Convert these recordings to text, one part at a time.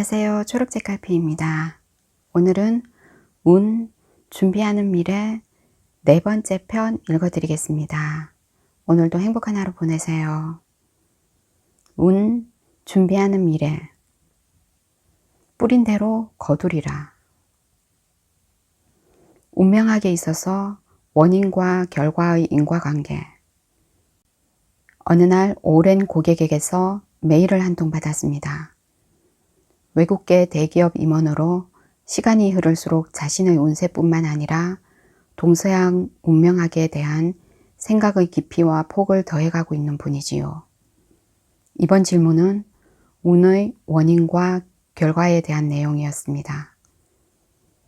안녕하세요. 초록색깔피입니다. 오늘은 운 준비하는 미래 네 번째 편 읽어드리겠습니다. 오늘도 행복한 하루 보내세요. 운 준비하는 미래 뿌린 대로 거두리라. 운명학에 있어서 원인과 결과의 인과관계 어느 날 오랜 고객에게서 메일을 한 통 받았습니다. 외국계 대기업 임원으로 시간이 흐를수록 자신의 운세뿐만 아니라 동서양 운명학에 대한 생각의 깊이와 폭을 더해가고 있는 분이지요. 이번 질문은 운의 원인과 결과에 대한 내용이었습니다.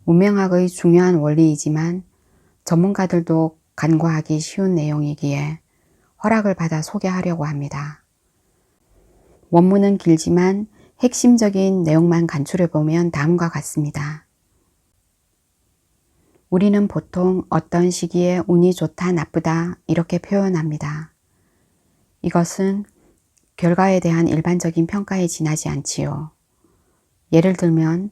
운명학의 중요한 원리이지만 전문가들도 간과하기 쉬운 내용이기에 허락을 받아 소개하려고 합니다. 원문은 길지만 핵심적인 내용만 간추려 보면 다음과 같습니다. 우리는 보통 어떤 시기에 운이 좋다, 나쁘다 이렇게 표현합니다. 이것은 결과에 대한 일반적인 평가에 지나지 않지요. 예를 들면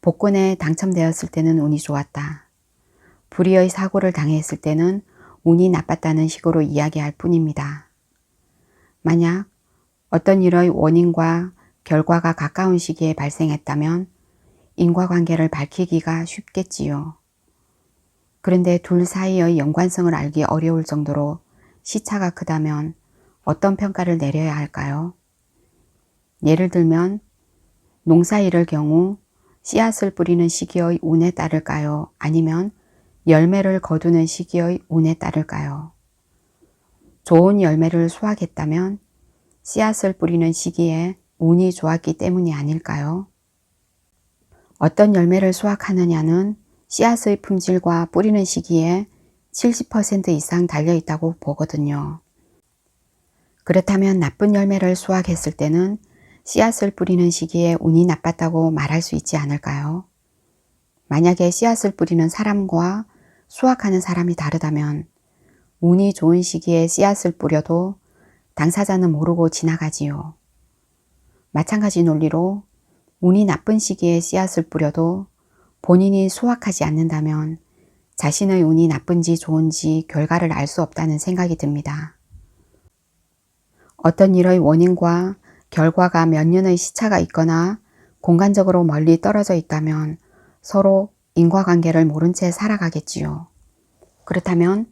복권에 당첨되었을 때는 운이 좋았다. 불의의 사고를 당했을 때는 운이 나빴다는 식으로 이야기할 뿐입니다. 만약 어떤 일의 원인과 결과가 가까운 시기에 발생했다면 인과관계를 밝히기가 쉽겠지요. 그런데 둘 사이의 연관성을 알기 어려울 정도로 시차가 크다면 어떤 평가를 내려야 할까요? 예를 들면 농사일을 경우 씨앗을 뿌리는 시기의 운에 따를까요? 아니면 열매를 거두는 시기의 운에 따를까요? 좋은 열매를 수확했다면 씨앗을 뿌리는 시기에 운이 좋았기 때문이 아닐까요? 어떤 열매를 수확하느냐는 씨앗의 품질과 뿌리는 시기에 70% 이상 달려 있다고 보거든요. 그렇다면 나쁜 열매를 수확했을 때는 씨앗을 뿌리는 시기에 운이 나빴다고 말할 수 있지 않을까요? 만약에 씨앗을 뿌리는 사람과 수확하는 사람이 다르다면 운이 좋은 시기에 씨앗을 뿌려도 당사자는 모르고 지나가지요. 마찬가지 논리로 운이 나쁜 시기에 씨앗을 뿌려도 본인이 수확하지 않는다면 자신의 운이 나쁜지 좋은지 결과를 알 수 없다는 생각이 듭니다. 어떤 일의 원인과 결과가 몇 년의 시차가 있거나 공간적으로 멀리 떨어져 있다면 서로 인과관계를 모른 채 살아가겠지요. 그렇다면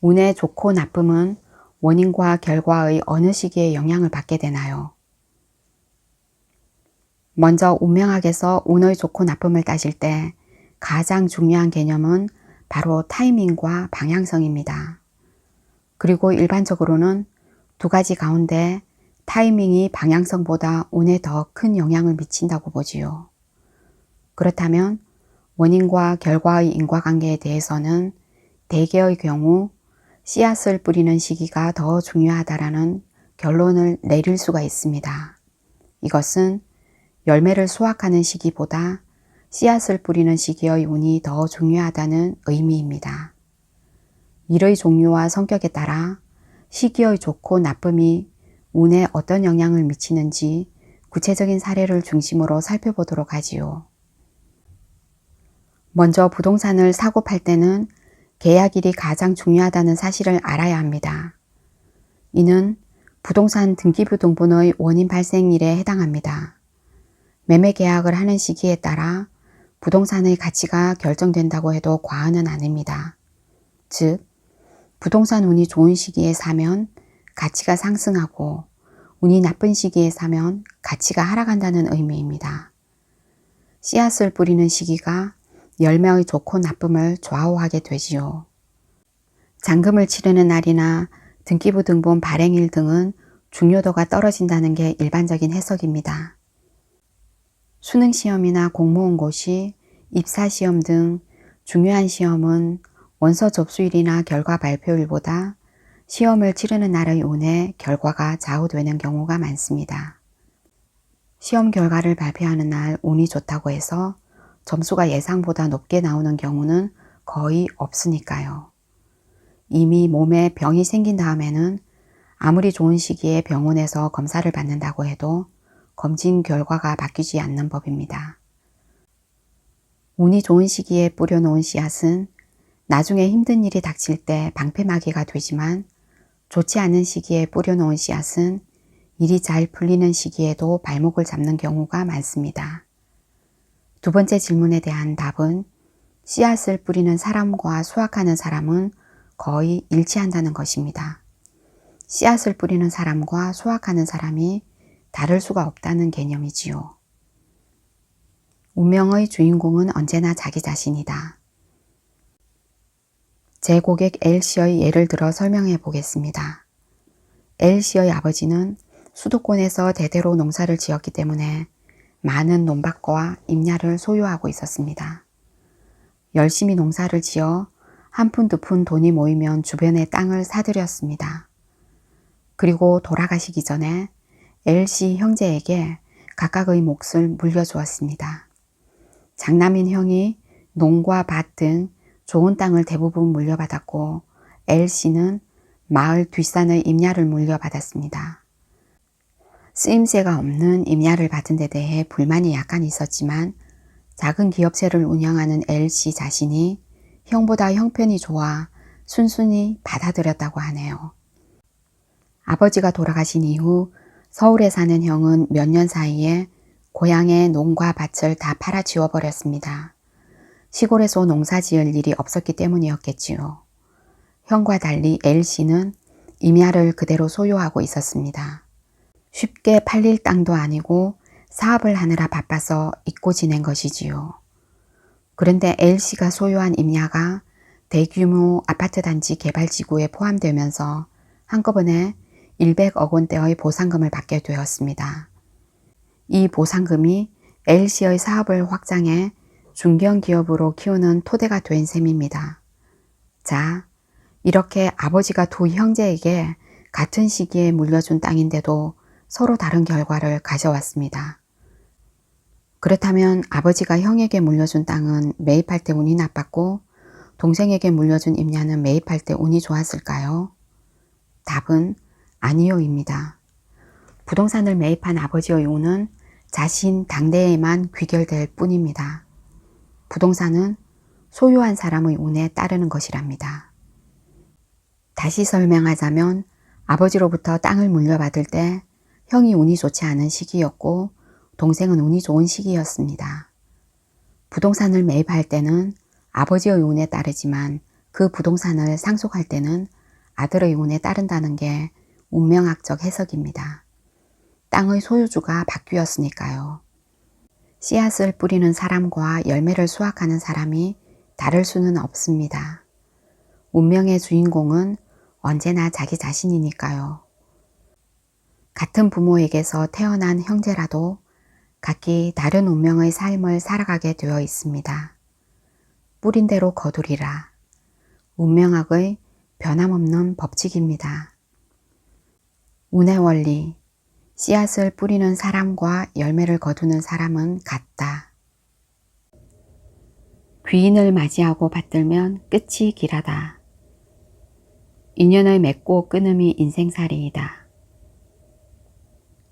운의 좋고 나쁨은 원인과 결과의 어느 시기에 영향을 받게 되나요? 먼저 운명학에서 운의 좋고 나쁨을 따질 때 가장 중요한 개념은 바로 타이밍과 방향성입니다. 그리고 일반적으로는 두 가지 가운데 타이밍이 방향성보다 운에 더 큰 영향을 미친다고 보지요. 그렇다면 원인과 결과의 인과관계에 대해서는 대개의 경우 씨앗을 뿌리는 시기가 더 중요하다라는 결론을 내릴 수가 있습니다. 이것은 열매를 수확하는 시기보다 씨앗을 뿌리는 시기의 운이 더 중요하다는 의미입니다. 일의 종류와 성격에 따라 시기의 좋고 나쁨이 운에 어떤 영향을 미치는지 구체적인 사례를 중심으로 살펴보도록 하지요. 먼저 부동산을 사고 팔 때는 계약일이 가장 중요하다는 사실을 알아야 합니다. 이는 부동산 등기부 등본의 원인 발생일에 해당합니다. 매매 계약을 하는 시기에 따라 부동산의 가치가 결정된다고 해도 과언은 아닙니다. 즉, 부동산 운이 좋은 시기에 사면 가치가 상승하고 운이 나쁜 시기에 사면 가치가 하락한다는 의미입니다. 씨앗을 뿌리는 시기가 열매의 좋고 나쁨을 좌우하게 되지요. 잔금을 치르는 날이나 등기부 등본 발행일 등은 중요도가 떨어진다는 게 일반적인 해석입니다. 수능 시험이나 공모원고시, 입사시험 등 중요한 시험은 원서 접수일이나 결과 발표일보다 시험을 치르는 날의 운에 결과가 좌우되는 경우가 많습니다. 시험 결과를 발표하는 날 운이 좋다고 해서 점수가 예상보다 높게 나오는 경우는 거의 없으니까요. 이미 몸에 병이 생긴 다음에는 아무리 좋은 시기에 병원에서 검사를 받는다고 해도 검진 결과가 바뀌지 않는 법입니다. 운이 좋은 시기에 뿌려놓은 씨앗은 나중에 힘든 일이 닥칠 때 방패막이가 되지만 좋지 않은 시기에 뿌려놓은 씨앗은 일이 잘 풀리는 시기에도 발목을 잡는 경우가 많습니다. 두 번째 질문에 대한 답은 씨앗을 뿌리는 사람과 수확하는 사람은 거의 일치한다는 것입니다. 씨앗을 뿌리는 사람과 수확하는 사람이 다를 수가 없다는 개념이지요. 운명의 주인공은 언제나 자기 자신이다. 제 고객 L씨의 예를 들어 설명해 보겠습니다. L씨의 아버지는 수도권에서 대대로 농사를 지었기 때문에 많은 논밭과 임야를 소유하고 있었습니다. 열심히 농사를 지어 한 푼 두 푼 돈이 모이면 주변의 땅을 사들였습니다. 그리고 돌아가시기 전에 L씨 형제에게 각각의 몫을 물려주었습니다. 장남인 형이 농과 밭 등 좋은 땅을 대부분 물려받았고 L씨는 마을 뒷산의 임야를 물려받았습니다. 쓰임새가 없는 임야를 받은 데 대해 불만이 약간 있었지만 작은 기업체를 운영하는 L씨 자신이 형보다 형편이 좋아 순순히 받아들였다고 하네요. 아버지가 돌아가신 이후 서울에 사는 형은 몇 년 사이에 고향의 농과 밭을 다 팔아 지워버렸습니다. 시골에서 농사 지을 일이 없었기 때문이었겠지요. 형과 달리 L씨는 임야를 그대로 소유하고 있었습니다. 쉽게 팔릴 땅도 아니고 사업을 하느라 바빠서 잊고 지낸 것이지요. 그런데 L씨가 소유한 임야가 대규모 아파트 단지 개발 지구에 포함되면서 한꺼번에 100억 원대의 보상금을 받게 되었습니다. 이 보상금이 L씨의 사업을 확장해 중견기업으로 키우는 토대가 된 셈입니다. 자, 이렇게 아버지가 두 형제에게 같은 시기에 물려준 땅인데도 서로 다른 결과를 가져왔습니다. 그렇다면 아버지가 형에게 물려준 땅은 매입할 때 운이 나빴고 동생에게 물려준 임야는 매입할 때 운이 좋았을까요? 답은 아니요입니다. 부동산을 매입한 아버지의 운은 자신 당대에만 귀결될 뿐입니다. 부동산은 소유한 사람의 운에 따르는 것이랍니다. 다시 설명하자면 아버지로부터 땅을 물려받을 때 형이 운이 좋지 않은 시기였고 동생은 운이 좋은 시기였습니다. 부동산을 매입할 때는 아버지의 운에 따르지만 그 부동산을 상속할 때는 아들의 운에 따른다는 게 운명학적 해석입니다. 땅의 소유주가 바뀌었으니까요. 씨앗을 뿌리는 사람과 열매를 수확하는 사람이 다를 수는 없습니다. 운명의 주인공은 언제나 자기 자신이니까요. 같은 부모에게서 태어난 형제라도 각기 다른 운명의 삶을 살아가게 되어 있습니다. 뿌린 대로 거두리라. 운명학의 변함없는 법칙입니다. 운의 원리. 씨앗을 뿌리는 사람과 열매를 거두는 사람은 같다. 귀인을 맞이하고 받들면 끝이 길하다. 인연의 맺고 끊음이 인생살이이다.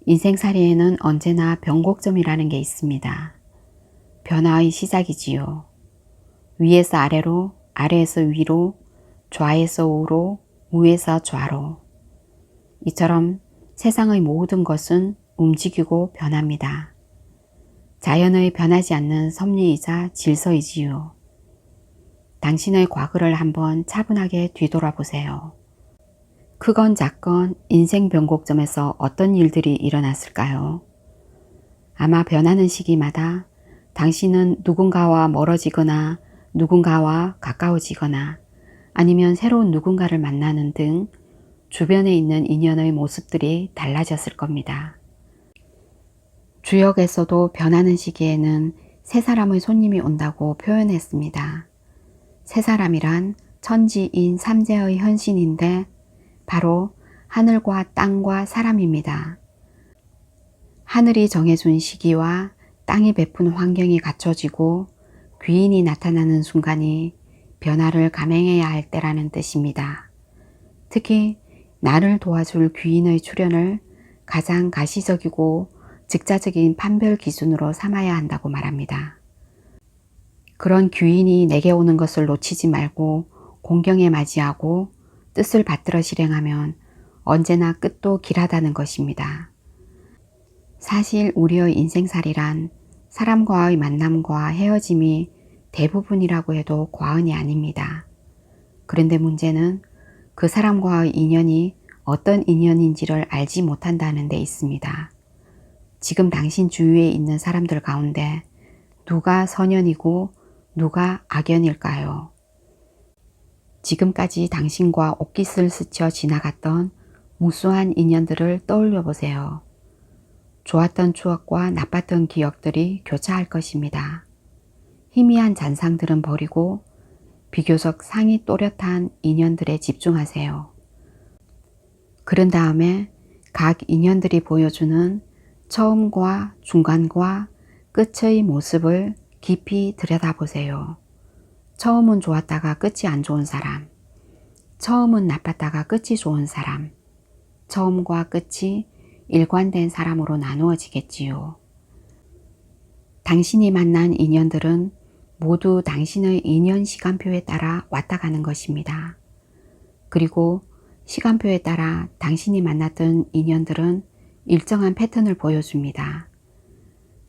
인생살이에는 언제나 변곡점이라는 게 있습니다. 변화의 시작이지요. 위에서 아래로, 아래에서 위로, 좌에서 우로, 우에서 좌로. 이처럼 세상의 모든 것은 움직이고 변합니다. 자연의 변하지 않는 섭리이자 질서이지요. 당신의 과거를 한번 차분하게 뒤돌아보세요. 크건 작건 인생 변곡점에서 어떤 일들이 일어났을까요? 아마 변하는 시기마다 당신은 누군가와 멀어지거나 누군가와 가까워지거나 아니면 새로운 누군가를 만나는 등 주변에 있는 인연의 모습들이 달라졌을 겁니다. 주역에서도 변하는 시기에는 세 사람의 손님이 온다고 표현했습니다. 세 사람이란 천지인 삼재의 현신인데 바로 하늘과 땅과 사람입니다. 하늘이 정해준 시기와 땅이 베푼 환경이 갖춰지고 귀인이 나타나는 순간이 변화를 감행해야 할 때라는 뜻입니다. 특히 나를 도와줄 귀인의 출현을 가장 가시적이고 즉자적인 판별 기준으로 삼아야 한다고 말합니다. 그런 귀인이 내게 오는 것을 놓치지 말고 공경에 맞이하고 뜻을 받들어 실행하면 언제나 끝도 길하다는 것입니다. 사실 우리의 인생살이란 사람과의 만남과 헤어짐이 대부분이라고 해도 과언이 아닙니다. 그런데 문제는 그 사람과의 인연이 어떤 인연인지를 알지 못한다는 데 있습니다. 지금 당신 주위에 있는 사람들 가운데 누가 선연이고 누가 악연일까요? 지금까지 당신과 옷깃을 스쳐 지나갔던 무수한 인연들을 떠올려 보세요. 좋았던 추억과 나빴던 기억들이 교차할 것입니다. 희미한 잔상들은 버리고 비교적 상이 또렷한 인연들에 집중하세요. 그런 다음에 각 인연들이 보여주는 처음과 중간과 끝의 모습을 깊이 들여다보세요. 처음은 좋았다가 끝이 안 좋은 사람, 처음은 나빴다가 끝이 좋은 사람, 처음과 끝이 일관된 사람으로 나누어지겠지요. 당신이 만난 인연들은 모두 당신의 인연 시간표에 따라 왔다 가는 것입니다. 그리고 시간표에 따라 당신이 만났던 인연들은 일정한 패턴을 보여줍니다.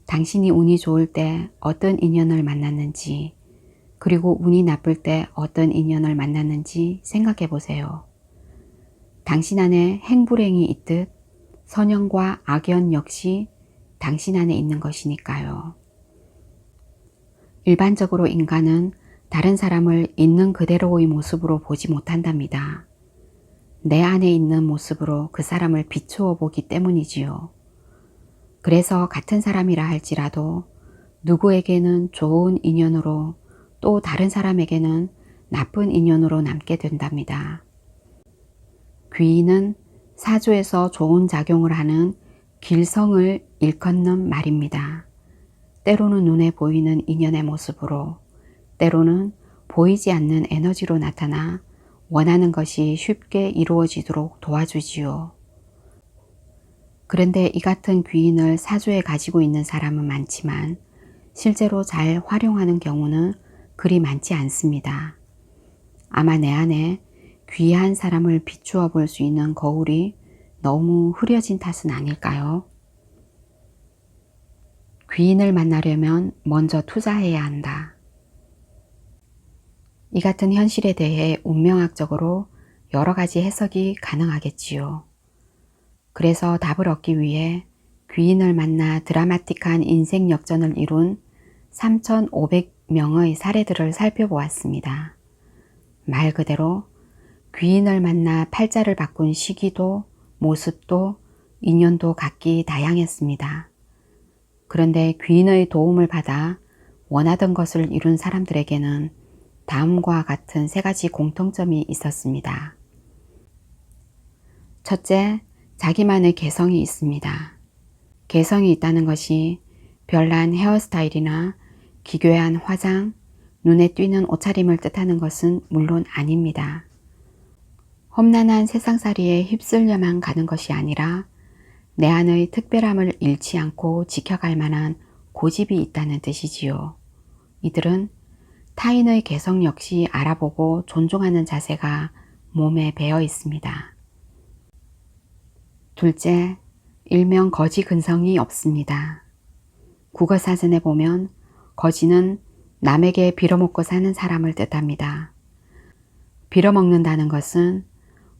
당신이 운이 좋을 때 어떤 인연을 만났는지, 그리고 운이 나쁠 때 어떤 인연을 만났는지 생각해 보세요. 당신 안에 행불행이 있듯 선연과 악연 역시 당신 안에 있는 것이니까요. 일반적으로 인간은 다른 사람을 있는 그대로의 모습으로 보지 못한답니다. 내 안에 있는 모습으로 그 사람을 비추어 보기 때문이지요. 그래서 같은 사람이라 할지라도 누구에게는 좋은 인연으로 또 다른 사람에게는 나쁜 인연으로 남게 된답니다. 귀인은 사주에서 좋은 작용을 하는 길성을 일컫는 말입니다. 때로는 눈에 보이는 인연의 모습으로, 때로는 보이지 않는 에너지로 나타나 원하는 것이 쉽게 이루어지도록 도와주지요. 그런데 이 같은 귀인을 사주에 가지고 있는 사람은 많지만 실제로 잘 활용하는 경우는 그리 많지 않습니다. 아마 내 안에 귀한 사람을 비추어 볼 수 있는 거울이 너무 흐려진 탓은 아닐까요? 귀인을 만나려면 먼저 투자해야 한다. 이 같은 현실에 대해 운명학적으로 여러 가지 해석이 가능하겠지요. 그래서 답을 얻기 위해 귀인을 만나 드라마틱한 인생 역전을 이룬 3,500명의 사례들을 살펴보았습니다. 말 그대로 귀인을 만나 팔자를 바꾼 시기도 모습도 인연도 각기 다양했습니다. 그런데 귀인의 도움을 받아 원하던 것을 이룬 사람들에게는 다음과 같은 세 가지 공통점이 있었습니다. 첫째, 자기만의 개성이 있습니다. 개성이 있다는 것이 별난 헤어스타일이나 기괴한 화장, 눈에 띄는 옷차림을 뜻하는 것은 물론 아닙니다. 험난한 세상살이에 휩쓸려만 가는 것이 아니라 내 안의 특별함을 잃지 않고 지켜갈 만한 고집이 있다는 뜻이지요. 이들은 타인의 개성 역시 알아보고 존중하는 자세가 몸에 배어 있습니다. 둘째, 일명 거지 근성이 없습니다. 국어 사전에 보면 거지는 남에게 빌어먹고 사는 사람을 뜻합니다. 빌어먹는다는 것은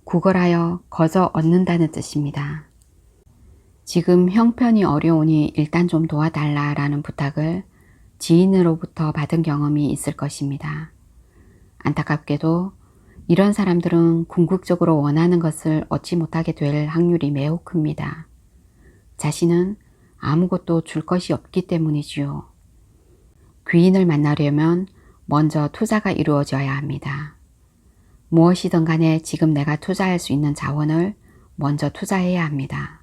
구걸하여 거저 얻는다는 뜻입니다. 지금 형편이 어려우니 일단 좀 도와달라 라는 부탁을 지인으로부터 받은 경험이 있을 것입니다. 안타깝게도 이런 사람들은 궁극적으로 원하는 것을 얻지 못하게 될 확률이 매우 큽니다. 자신은 아무것도 줄 것이 없기 때문이지요. 귀인을 만나려면 먼저 투자가 이루어져야 합니다. 무엇이든 간에 지금 내가 투자할 수 있는 자원을 먼저 투자해야 합니다.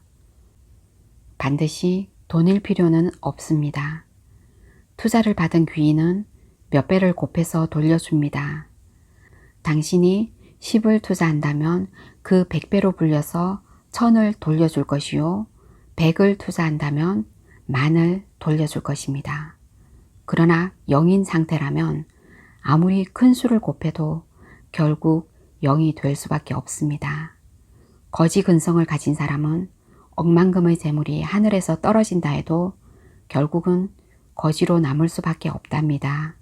반드시 돈일 필요는 없습니다. 투자를 받은 귀인은 몇 배를 곱해서 돌려줍니다. 당신이 10을 투자한다면 그 100배로 불려서 1000을 돌려줄 것이요. 100을 투자한다면 만을 돌려줄 것입니다. 그러나 영인 상태라면 아무리 큰 수를 곱해도 결국 영이 될 수밖에 없습니다. 거지 근성을 가진 사람은 억만금의 재물이 하늘에서 떨어진다 해도 결국은 거지로 남을 수밖에 없답니다.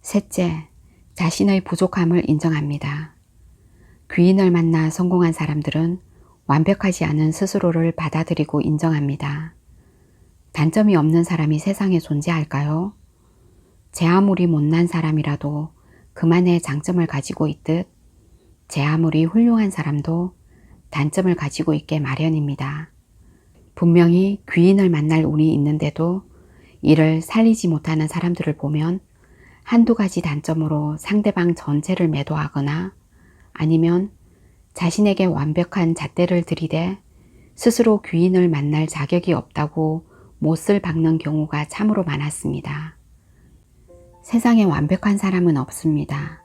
셋째, 자신의 부족함을 인정합니다. 귀인을 만나 성공한 사람들은 완벽하지 않은 스스로를 받아들이고 인정합니다. 단점이 없는 사람이 세상에 존재할까요? 제 아무리 못난 사람이라도 그만의 장점을 가지고 있듯 제 아무리 훌륭한 사람도 단점을 가지고 있게 마련입니다. 분명히 귀인을 만날 운이 있는데도 이를 살리지 못하는 사람들을 보면 한두 가지 단점으로 상대방 전체를 매도하거나 아니면 자신에게 완벽한 잣대를 들이대 스스로 귀인을 만날 자격이 없다고 못을 박는 경우가 참으로 많았습니다. 세상에 완벽한 사람은 없습니다.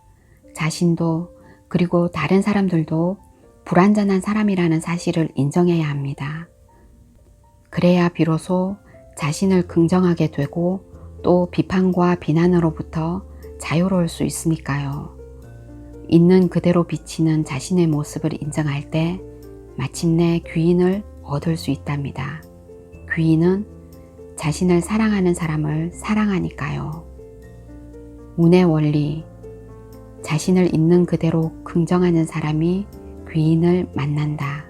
자신도 그리고 다른 사람들도 불완전한 사람이라는 사실을 인정해야 합니다. 그래야 비로소 자신을 긍정하게 되고 또 비판과 비난으로부터 자유로울 수 있으니까요. 있는 그대로 비치는 자신의 모습을 인정할 때 마침내 귀인을 얻을 수 있답니다. 귀인은 자신을 사랑하는 사람을 사랑하니까요. 운의 원리. 자신을 있는 그대로 긍정하는 사람이 귀인을 만난다.